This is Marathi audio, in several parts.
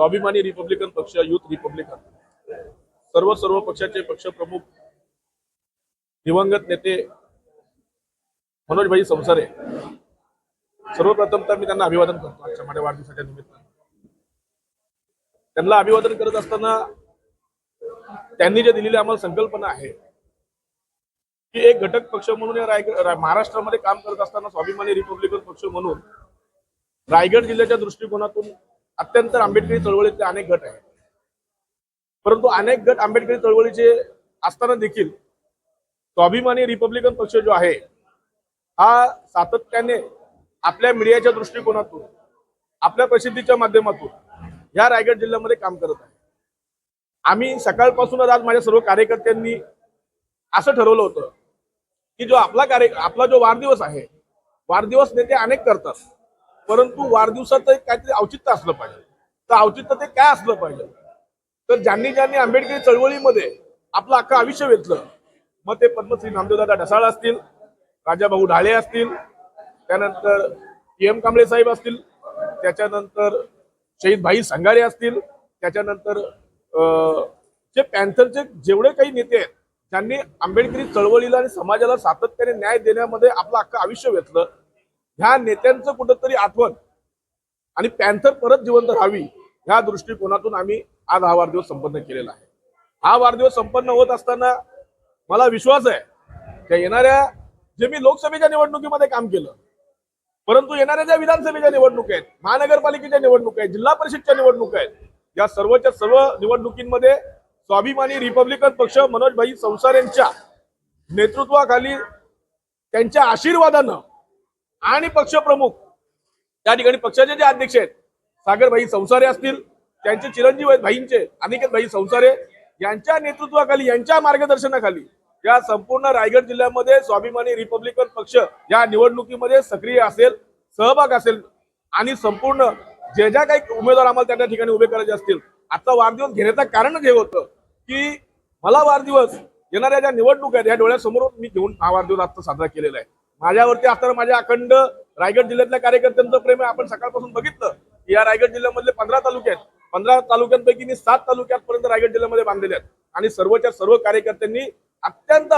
स्वाभिमानी रिपब्लिकन पक्ष युथ रिपब्लिकन. सर्व सर्व पक्षाचे पक्षप्रमुख दिवंगत नेते मनोजभाई संसारे सर्वप्रथम तर मी त्यांना अभिवादन करतो आजच्या माझ्या वाढदिवसाच्या निमित्तानं. त्यांना अभिवादन करत असताना त्यांनी जे दिलेली आम्हाला संकल्पना आहे की एक घटक पक्ष म्हणून या रायगड महाराष्ट्रामध्ये काम करत असताना स्वाभिमानी रिपब्लिकन पक्ष म्हणून रायगड जिल्ह्याच्या दृष्टिकोनातून अत्यंत आंबेडकरी चळवळीतले अनेक गट आहेत. परंतु अनेक गट आंबेडकरी चळवळीचे असताना देखील स्वाभिमानी रिपब्लिकन पक्ष जो आहे हा सातत्याने आपल्या मीडियाच्या दृष्टिकोनातून आपल्या प्रसिद्धीच्या माध्यमातून या रायगड जिल्ह्यामध्ये काम करत आहे. आम्ही सकाळपासूनच आज माझ्या सर्व कार्यकर्त्यांनी असं ठरवलं होतं की जो आपला कार्य आपला जो वाढदिवस आहे वाढदिवस नेते अनेक करतात. परंतु वाढदिवसाचं एक काहीतरी औचित्य असलं पाहिजे. तर औचित्य ते काय असलं पाहिजे? तर ज्यांनी ज्यांनी आंबेडकरी चळवळीमध्ये आपलं अख्खं आयुष्य वेचलं मग ते पद्मश्री नामदेवदादा ढसाळ असतील राजाभाऊ ढाळे असतील त्यानंतर पी एम कांबळे साहेब असतील त्याच्यानंतर शहीद भाई संगारे असतील त्याच्यानंतर अं, जे पॅन्थरचे जेवढे काही नेते आहेत त्यांनी आंबेडकरी चळवळीला आणि समाजाला सातत्याने न्याय देण्यामध्ये आपलं अख्खं आयुष्य वेचलं ह्या नेत्यांचं कुठंतरी आठवण आणि पॅन्थर परत जिवंत राहावी ह्या दृष्टिकोनातून आम्ही आज हा वाढदिवस संपन्न केलेला आहे. हा वाढदिवस संपन्न होत असताना मला विश्वास आहे त्या येणाऱ्या जे मी लोकसभेच्या निवडणुकीमध्ये काम केलं परंतु येणाऱ्या ज्या विधानसभेच्या निवडणूक आहेत महानगरपालिकेच्या निवडणूक आहेत जिल्हा परिषदच्या निवडणूक आहेत या सर्वच्या सर्व निवडणुकींमध्ये स्वाभिमानी रिपब्लिकन पक्ष मनोजभाई संसार यांच्या नेतृत्वाखाली त्यांच्या आशीर्वादानं आणि पक्षप्रमुख. त्या ठिकाणी पक्षाचे जे अध्यक्ष आहेत सागरभाई संसारे असतील त्यांचे चिरंजीव आहेत भाईंचे अनिकेत भाई संसारे यांच्या नेतृत्वाखाली यांच्या मार्गदर्शनाखाली या संपूर्ण रायगड जिल्ह्यामध्ये स्वाभिमानी रिपब्लिकन पक्ष या निवडणुकीमध्ये सक्रिय असेल सहभाग असेल आणि संपूर्ण जे ज्या काही उमेदवार आम्हाला त्या त्या ठिकाणी उभे करायचे असतील आजचा वाढदिवस घेण्याचं कारण हे होतं की मला वाढदिवस येणाऱ्या ज्या निवडणूक आहेत या डोळ्यासमोर मी घेऊन हा वाढदिवस आजचा साजरा केलेला आहे. माझ्यावरती असताना माझ्या अखंड रायगड जिल्ह्यातल्या कार्यकर्त्यांचं प्रेम आहे. आपण सकाळपासून बघितलं की या रायगड जिल्ह्यामधले पंधरा तालुके आहेत. पंधरा तालुक्यांपैकी मी सात तालुक्यांपर्यंत रायगड जिल्ह्यामध्ये बांधलेले आहेत. आणि सर्वच्या सर्व कार्यकर्त्यांनी अत्यंत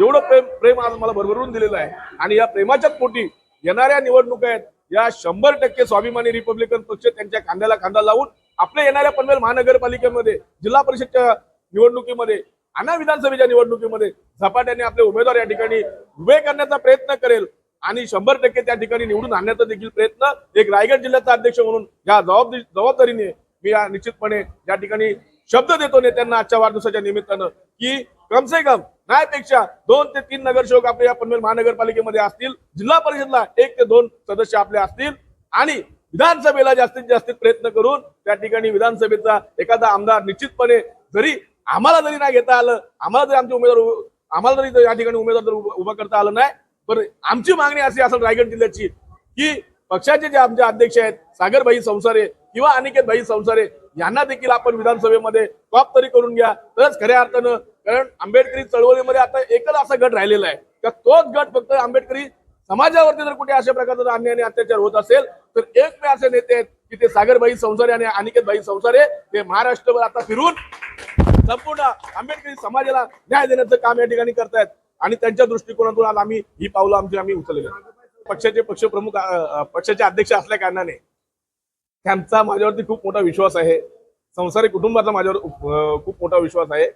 एवढं प्रेम प्रेम आज मला भरभरून दिलेलं आहे. आणि या प्रेमाच्याच पोटी येणाऱ्या निवडणुका आहेत. या शंभर टक्के स्वाभिमानी रिपब्लिकन पक्ष त्यांच्या खांद्याला खांदा लावून आपल्या येणाऱ्या पनवेल महानगरपालिकेमध्ये जिल्हा परिषदच्या निवडणुकीमध्ये आणि विधानसभेच्या निवडणुकीमध्ये. झपाट्याने आपले उमेदवार या ठिकाणी उभे करण्याचा प्रयत्न करेल आणि शंभर टक्के त्या ठिकाणी निवडून आणण्याचा देखील प्रयत्न एक रायगड जिल्ह्याचा अध्यक्ष म्हणून या जबाबदारी जबाबदारीने मी या निश्चितपणे या ठिकाणी शब्द देतो नेत्यांना आजच्या वाढदिवसाच्या निमित्तानं की कमसे कम न्यायपेक्षा दोन ते तीन नगरसेवक आपल्या या पनवेल महानगरपालिकेमध्ये असतील जिल्हा परिषदला एक ते दोन सदस्य आपले असतील आणि विधानसभेला जास्तीत जास्त प्रयत्न करून त्या ठिकाणी विधानसभेचा एखादा आमदार निश्चितपणे जरी आम्हाला जरी नाही घेता आलं आम्हाला जरी आमचे उमेदवार आम्हाला जरी या ठिकाणी उमेदवार जर उभं करता आलं नाही पण आमची मागणी अशी असेल रायगड जिल्ह्याची की पक्षाचे जे आमचे अध्यक्ष आहेत सागरभाई संसारे किंवा अनिकेत भाई संसारे यांना देखील आपण विधानसभेमध्ये टॉप तरी करून घ्या. तरच खऱ्या अर्थानं कारण आंबेडकरी चळवळीमध्ये आता एकच असा गट राहिलेला आहे. का तोच गट फक्त आंबेडकरी समाजावरती जर कुठे अशा प्रकारचा अन्याय आणि अत्याचार होत असेल तर एक असे नेते आहेत की ते सागरभाई संसारे आणि अनिकेत भाई संसारे ते महाराष्ट्रभर आता फिरून संपूर्ण आंबेडकरी समाजाला न्याय देण्याचं काम या ठिकाणी करतायत. आणि त्यांच्या दृष्टिकोनातून आज आम्ही ही पावलं आमची आम्ही उचललेली पक्षाचे पक्षप्रमुख पक्षाचे अध्यक्ष असल्या कारणाने त्यांचा माझ्यावरती खूप मोठा विश्वास आहे. संसारिक कुटुंबाचा माझ्यावर खूप मोठा विश्वास आहे.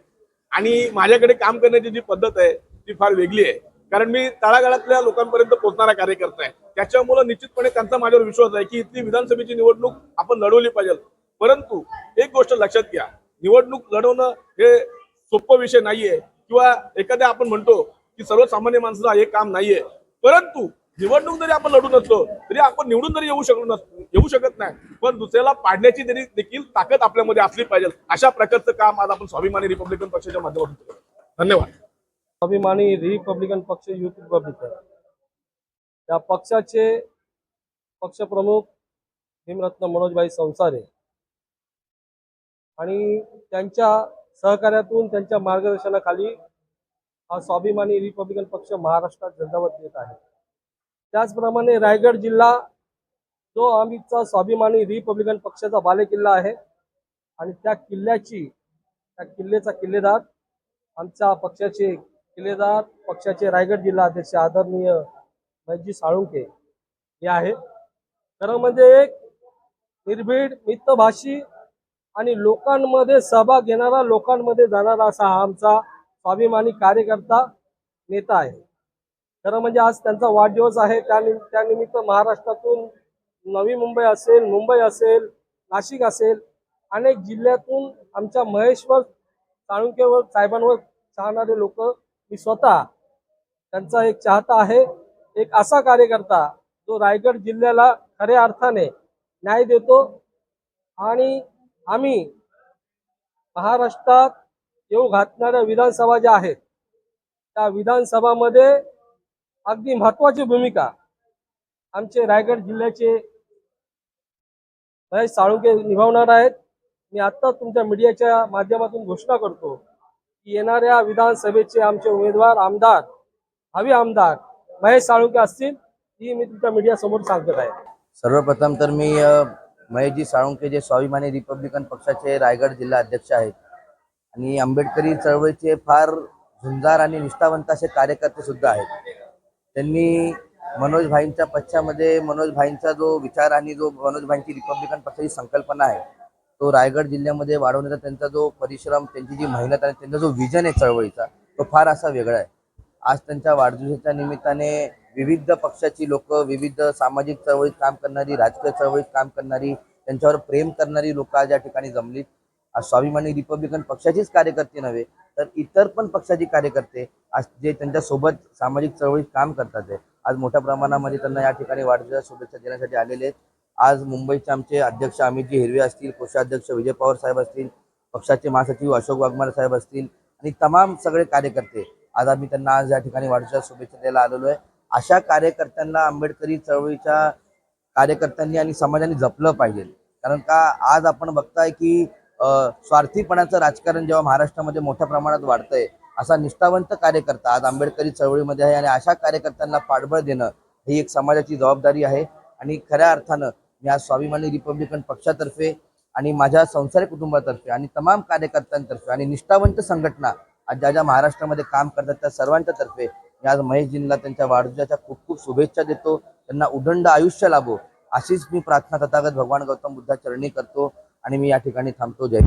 आणि माझ्याकडे काम करण्याची जी पद्धत आहे ती फार वेगळी आहे. कारण मी तळागाळातल्या लोकांपर्यंत पोहोचणारा कार्यकर्ता आहे. त्याच्यामुळे निश्चितपणे त्यांचा माझ्यावर विश्वास आहे की इथली विधानसभेची निवडणूक आपण लढवली पाहिजे. परंतु एक गोष्ट लक्षात घ्या. निवडणूक लढवणं हे सोपं विषय नाहीये. किंवा एखाद्या आपण म्हणतो की सर्वसामान्य माणसाला हे काम नाहीये. परंतु निवडणूक जरी आपण लढून नसलो तरी आपण निवडून जरी येऊ शकलो नस येऊ शकत नाही. पण दुसऱ्याला पाडण्याची तरी देखील ताकद आपल्यामध्ये असली पाहिजे अशा प्रकारचं काम आज आपण स्वाभिमानी रिपब्लिकन पक्षाच्या माध्यमातून केलं. धन्यवाद. स्वाभिमानी रिपब्लिकन पक्ष युथ रिपब्लिकन या पक्षाचे पक्षप्रमुख भीमरत्न मनोजभाई संसारे आणि त्यांच्या सहकार्यातून त्यांच्या मार्गदर्शनाखाली हा स्वाभिमानी रिपब्लिकन पक्ष महाराष्ट्रात झंझावत येत आहे. त्याचप्रमाणे रायगड जिल्हा जो आम्हीचा स्वाभिमानी रिपब्लिकन पक्षाचा बालेकिल्ला आहे आणि त्या किल्ल्याची त्या किल्ल्याचा किल्लेदार आमच्या पक्षाचे किल्लेदार पक्षाचे रायगड जिल्हा अध्यक्ष आदरणीय महेशजी साळुंके हे आहे खरं म्हणजे एक निर्भीड मितभाषी आणि लोकांमध्ये सहभाग घेणारा लोकांमध्ये जाणारा असा हा आमचा स्वाभिमानी कार्यकर्ता नेता आहे. खरं म्हणजे आज त्यांचा वाढदिवस आहे. त्यानिमित्त त्यानिमित्त महाराष्ट्रातून नवी मुंबई असेल मुंबई असेल नाशिक असेल अनेक जिल्ह्यातून आमच्या महेश्वर साळुंकेवर साहेबांवर चाहणारे लोक मी स्वतः त्यांचा एक चाहता आहे. एक असा कार्यकर्ता जो रायगड जिल्ह्याला खऱ्या अर्थाने न्याय देतो आणि आम्ही महाराष्ट्रात येऊ घातणाऱ्या विधानसभा ज्या आहेत त्या विधानसभामध्ये अगदी महत्वाची भूमिका आमचे रायगड जिल्ह्याचे महेश साळुंके निभावणार आहेत. मी आता तुमच्या मीडियाच्या माध्यमातून घोषणा करतो की येणाऱ्या विधानसभेचे आमचे उमेदवार आमदार हवी आमदार महेश साळुंके असतील ही मी तुमच्या मीडिया समोर सांगत आहे. सर्वप्रथम तर मी महेशजी साळुंके जे स्वाभिमानी रिपब्लिकन पक्षाचे रायगड जिल्हा अध्यक्ष आहेत. आणि आंबेडकरी चळवळीचे फार झुंजार आणि निष्ठावंत असे कार्यकर्ते सुद्धा आहेत. त्यांनी मनोज भाईंच्या पक्षामध्ये मनोज भाईंचा जो विचार आणि जो मनोज भाईंची रिपब्लिकन पक्षाची संकल्पना आहे तो रायगड जिल्ह्यामध्ये वाढवण्याचा त्यांचा जो परिश्रम त्यांची जी मेहनत आणि त्यांचा जो विजन आहे चळवळीचा तो फार असा वेगळा आहे. आज त्यांच्या वाढदिवसाच्या निमित्ताने विविध पक्षाची लोक विविध सामाजिक चळवळीत काम करणारी राजकीय चळवळीत काम करणारी त्यांच्यावर प्रेम करणारी लोक आज या ठिकाणी जमलीत. आज स्वाभिमानी रिपब्लिकन पक्षाचीच कार्यकर्ते नव्हे तर इतर पण पक्षाचे कार्यकर्ते आज जे त्यांच्यासोबत सामाजिक चळवळीत काम करतात आज मोठ्या प्रमाणामध्ये त्यांना या ठिकाणी वाढदिवस शुभेच्छा देण्यासाठी आलेले आहेत. आज मुंबईचे आमचे अध्यक्ष अमितजी हिरवे असतील कोषाध्यक्ष विजय पवार साहेब असतील पक्षाचे महासचिव अशोक वाघमारे साहेब असतील आणि तमाम सगळे कार्यकर्ते आज आम्ही त्यांना आज या ठिकाणी वाढदिवस शुभेच्छा द्यायला आलेलो आहे. अशा कार्यकर्त्यांना आंबेडकरी चळवळीच्या कार्यकर्त्यांनी आणि समाजाने जपलं पाहिजे. कारण का आज आपण बघताय की स्वार्थीपणाचं राजकारण जेव्हा महाराष्ट्रामध्ये मोठ्या प्रमाणात वाढतंय असा निष्ठावंत कार्यकर्ता आज आंबेडकरी चळवळीमध्ये आहे आणि अशा कार्यकर्त्यांना पाठबळ देणं ही एक समाजाची जबाबदारी आहे. आणि खऱ्या अर्थानं मी आज स्वाभिमानी रिपब्लिकन पक्षातर्फे आणि माझ्या संसारी कुटुंबातर्फे आणि तमाम कार्यकर्त्यांतर्फे आणि निष्ठावंत संघटना आज ज्या ज्या महाराष्ट्रामध्ये काम करतात त्या सर्वांच्या तर्फे मी आज महेशजींना त्यांच्या वाढदिवसाच्या खूप खूप शुभेच्छा देतो. त्यांना उदंड आयुष्य लाभो. अशीच मी प्रार्थना तथागत भगवान गौतम बुद्धा चरणी करतो आणि मी या ठिकाणी थांबतो. जय